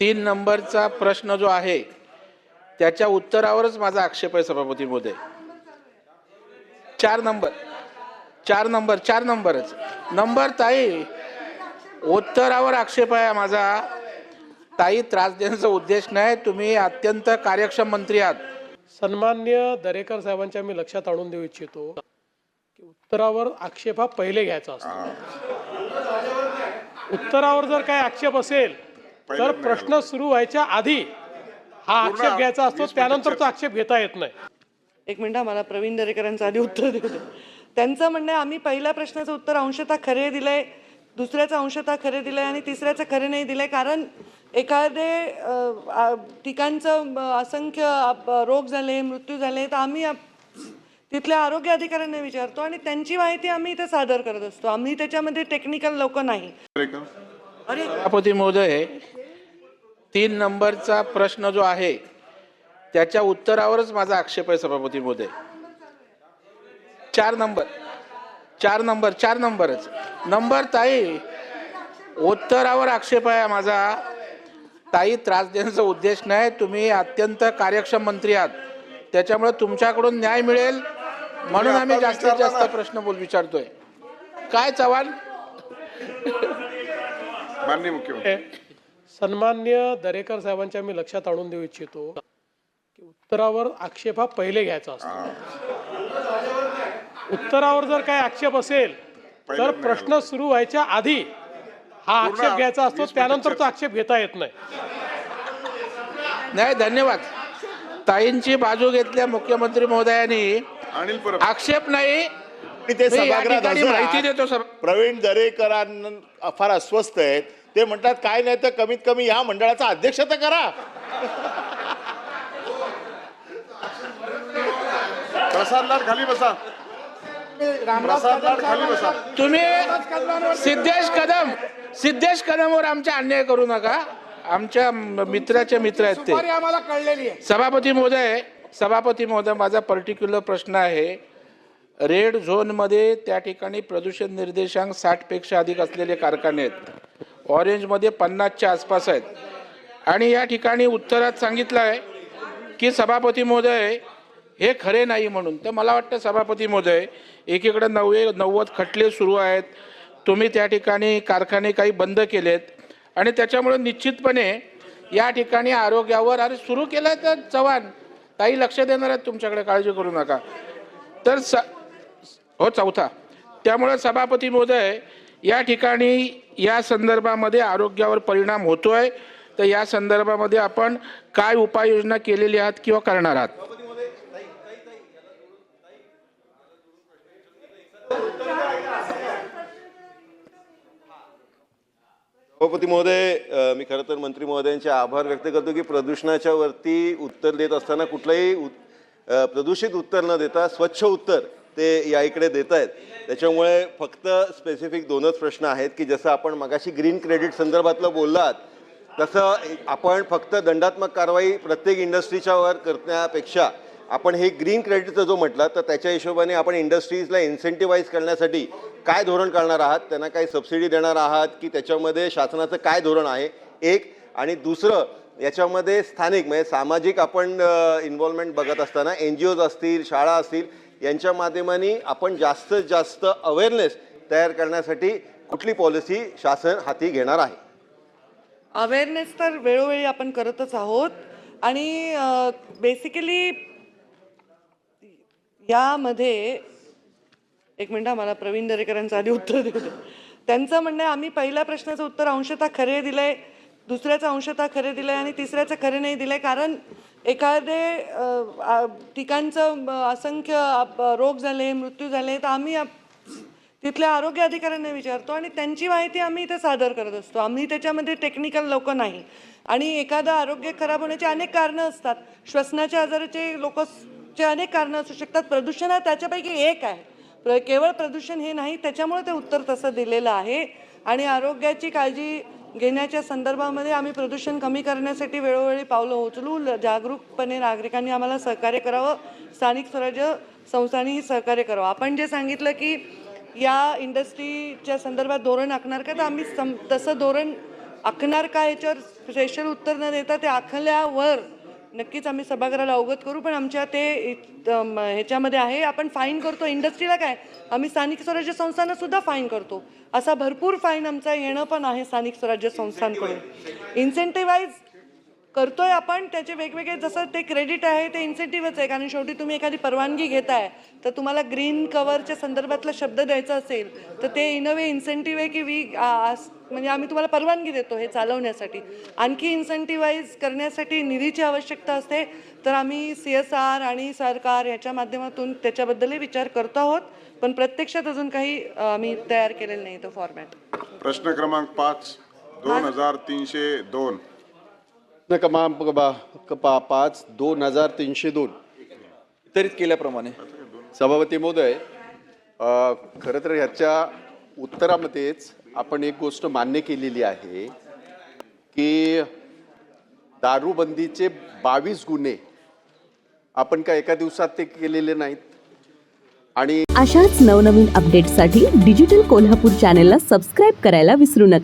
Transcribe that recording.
तीन नंबरचा प्रश्न जो आहे त्याच्या उत्तरावरच माझा आक्षेप आहे सभापती महोदय. चार नंबर. चार नंबर चार नंबरच. नंबर ताई उत्तरावर आक्षेप आहे माझा. ताई त्रास देण्याचा उद्देश नाही तुम्ही अत्यंत कार्यक्षम मंत्री आहात. सन्मान्य दरेकर साहेबांच्या मी लक्षात आणून देऊ इच्छितो की उत्तरावर आक्षेप हा पहिले घ्यायचा असतो. उत्तरावर जर काही आक्षेप असेल तर प्रश्न सुरू व्हायच्या आधी हा आक्षेप घ्यायचा असतो त्यानंतर तो आक्षेप घेता येत नाही. एक मिनिट मला प्रवीण दरेकरांचं आधी उत्तर देऊ दे. त्यांचं म्हणणं आहे आम्ही पहिल्या प्रश्नाचं उत्तर अंशतः खरे दिलंय दुसऱ्याचं अंशतः खरे दिलंय आणि तिसऱ्याचं खरे नाही दिलंय कारण एखादे ठिकाणचं असंख्य रोग झाले मृत्यू झाले तर आम्ही तिथल्या आरोग्य अधिकाऱ्यांना विचारतो आणि त्यांची माहिती आम्ही इथे सादर करत असतो. आम्ही त्याच्यामध्ये टेक्निकल लोक नाही. अरे सभापती महोदय तीन नंबरचा प्रश्न जो आहे त्याच्या उत्तरावरच माझा आक्षेप आहे सभापती महोदय. चार नंबर. चार नंबर चार नंबरच. नंबर ताई उत्तरावर आक्षेप आहे माझा. ताई त्रास देण्याचा उद्देश नाही. तुम्ही अत्यंत कार्यक्षम मंत्री आहात. त्याच्यामुळे तुमच्याकडून न्याय मिळेल. म्हणून आम्ही जास्तीत जास्त प्रश्न बोल विचारतोय. काय चव्हाण? माननीय मुख्यमंत्री. सन्मान्य दरेकर साहेबांच्या मी लक्षात आणून देऊ इच्छितो की उत्तरावर आक्षेप हा पहिले घ्यायचा असतो. उत्तरावर जर काही आक्षेप असेल तर प्रश्न सुरू व्हायच्या आधी हा आक्षेप घ्यायचा असतो त्यानंतर तो आक्षेप घेता येत नाही. नाही धन्यवाद. ताईंची बाजू घेतल्या मुख्यमंत्री महोदयांनी. आक्षेप नाही. माहिती. देतो सर प्रवीण दरेकरांना फार अस्वस्थ आहेत. ते म्हणतात काय नाही तर कमीत कमी या मंडळाचा अध्यक्ष तर करा. प्रसाद लाड खाली बसा. खाली तुम्ही सिद्धेश कदम सिद्धेश कदमवर आमचा अन्याय करू नका. आमच्या मित्राचे मित्र आहेत ते. आम्हाला कळलेली आहे. सभापती महोदय सभापती महोदय माझा पर्टिक्युलर प्रश्न आहे. रेड झोनमध्ये त्या ठिकाणी प्रदूषण निर्देशांक साठपेक्षा अधिक असलेले कारखाने आहेत. ऑरेंजमध्ये पन्नासच्या आसपास आहेत. आणि या ठिकाणी उत्तरात सांगितलं आहे की सभापती महोदय हे खरे नाही म्हणून. तर मला वाटतं सभापती महोदय एकीकडे नव्वे नव्वद खटले सुरू आहेत. तुम्ही त्या ठिकाणी कारखाने काही बंद केलेत. आणि त्याच्यामुळे निश्चितपणे या ठिकाणी आरोग्यावर अरे सुरू केलं तर चव्हाण. काही लक्ष देणार आहेत तुमच्याकडे काळजी करू नका. तर स हो चौथा. त्यामुळे सभापती महोदय या ठिकाणी या संदर्भामध्ये आरोग्यावर परिणाम होतो आहे तर या संदर्भामध्ये आपण काय उपाययोजना केलेली आहात किंवा करणार आहात? सभापती महोदय मी खरं तर मंत्री महोदयांचे आभार व्यक्त करतो की प्रदूषणाच्या वरती उत्तर देत असताना कुठलंही उत- प्रदूषित उत्तर न देता स्वच्छ उत्तर ते या इकडे देत आहेत त्याच्यामुळे फक्त स्पेसिफिक दोनच प्रश्न आहेत की जसं आपण मगाशी ग्रीन क्रेडिट संदर्भातलं बोललात तसं आपण फक्त दंडात्मक कारवाई प्रत्येक इंडस्ट्रीच्या वर करण्यापेक्षा आपण हे ग्रीन क्रेडिटचं जो म्हटलं तर त्याच्या हिशोबाने आपण इंडस्ट्रीजला इन्सेंटिवाईज करण्यासाठी काय धोरण काढणार आहात त्यांना काही सबसिडी देणार आहात की त्याच्यामध्ये शासनाचं काय धोरण आहे एक. आणि दुसरं याच्यामध्ये स्थानिक म्हणजे सामाजिक आपण इन्व्हॉल्वमेंट बघत असताना एन जी ओज असतील शाळा असतील यांच्या माध्यमाने आपण जास्तीत जास्त अवेअरनेस तयार करण्यासाठी कुठली पॉलिसी शासन हाती घेणार आहे? अवेअरनेस तर वेळोवेळी आपण करतच आहोत. आणि बेसिकली यामध्ये एक मिनिट मला प्रवीण दरेकरांचं आधी उत्तर देऊ त्यांचं म्हणणं आहे आम्ही पहिल्या प्रश्नाचं उत्तर अंशतः खरे दिलंय दुसऱ्याचं अंशतः खरे दिलंय आणि तिसऱ्याचं खरे नाही दिलंय. कारण एखादे ठिकाणचं असंख्य रोग झाले मृत्यू झाले तर आम्ही तिथल्या आरोग्य अधिकाऱ्यांना विचारतो आणि त्यांची माहिती आम्ही इथे सादर करत असतो. आम्ही त्याच्यामध्ये टेक्निकल लोक नाही. आणि एखादं आरोग्य खराब होण्याची अनेक कारणं असतात. श्वसनाच्या आजाराचे लोकचे अनेक कारणं असू शकतात. प्रदूषण हा त्याच्यापैकी एक आहे. प्र केवळ प्रदूषण हे नाही त्याच्यामुळे ते उत्तर तसं दिलेलं आहे. आणि आरोग्याची काळजी घेण्याच्या संदर्भामध्ये आम्ही प्रदूषण कमी करण्यासाठी वेळोवेळी पावलं उचलू. ल- जागरूकपणे नागरिकांनी आम्हाला सहकार्य करावं. स्थानिक स्वराज्य संस्थांनीही सहकार्य करावं. आपण जे सांगितलं की या इंडस्ट्रीच्या संदर्भात धोरण आखणार का तर आम्ही सम तसं धोरण आखणार का याच्यावर स्पेशल उत्तर न देता ते आखल्यावर नक्कीच आम्ही सभागृहाला अवगत करू पण आमच्या ते ह्याच्यामध्ये आहे आपण फाईन करतो. इंडस्ट्रीला काय? आम्ही स्थानिक स्वराज्य संस्थांना सुद्धा फाईन करतो. असा भरपूर फाईन आमचा येणं पण आहे स्थानिक स्वराज्य संस्थांकडून. इन्सेंटिवाईज करतोय आपण त्याचे वेगवेगळे जसं ते क्रेडिट आहे ते इन्सेंटिव्हच आहे. कारण शेवटी तुम्ही एखादी परवानगी घेताय तर तुम्हाला ग्रीन कव्हरच्या संदर्भातला शब्द द्यायचा असेल तर ते इन अ वे इन्सेंटिव्ह आहे की वी म्हणजे आम्ही तुम्हाला परवानगी देतो हे चालवण्यासाठी. आणखी इन्सेंटिव्हाइज करण्यासाठी निधीची आवश्यकता असते तर आम्ही सी एस आर आणि सरकार ह्याच्या माध्यमातून त्याच्याबद्दलही विचार करतो आहोत पण प्रत्यक्षात अजून काही आम्ही तयार केलेलं नाही तो फॉर्मॅट प्रश्न क्रमांक पाच दोन हजार तीनशे दोन. क्रमांक पाच दोन हजार तीनशे दोन. वितरित केल्याप्रमाणे. सभापती महोदय खरं तर ह्याच्या उत्तरामध्येच आपण एक गोष्ट मान्य केलेली आहे की दारूबंदीचे बावीस गुन्हे आपण काय एका दिवसात ते केलेले नाहीत. आणि अशाच नवनवीन अपडेट्ससाठी डिजिटल कोल्हापूर चॅनेलला सबस्क्राईब करायला विसरू नका.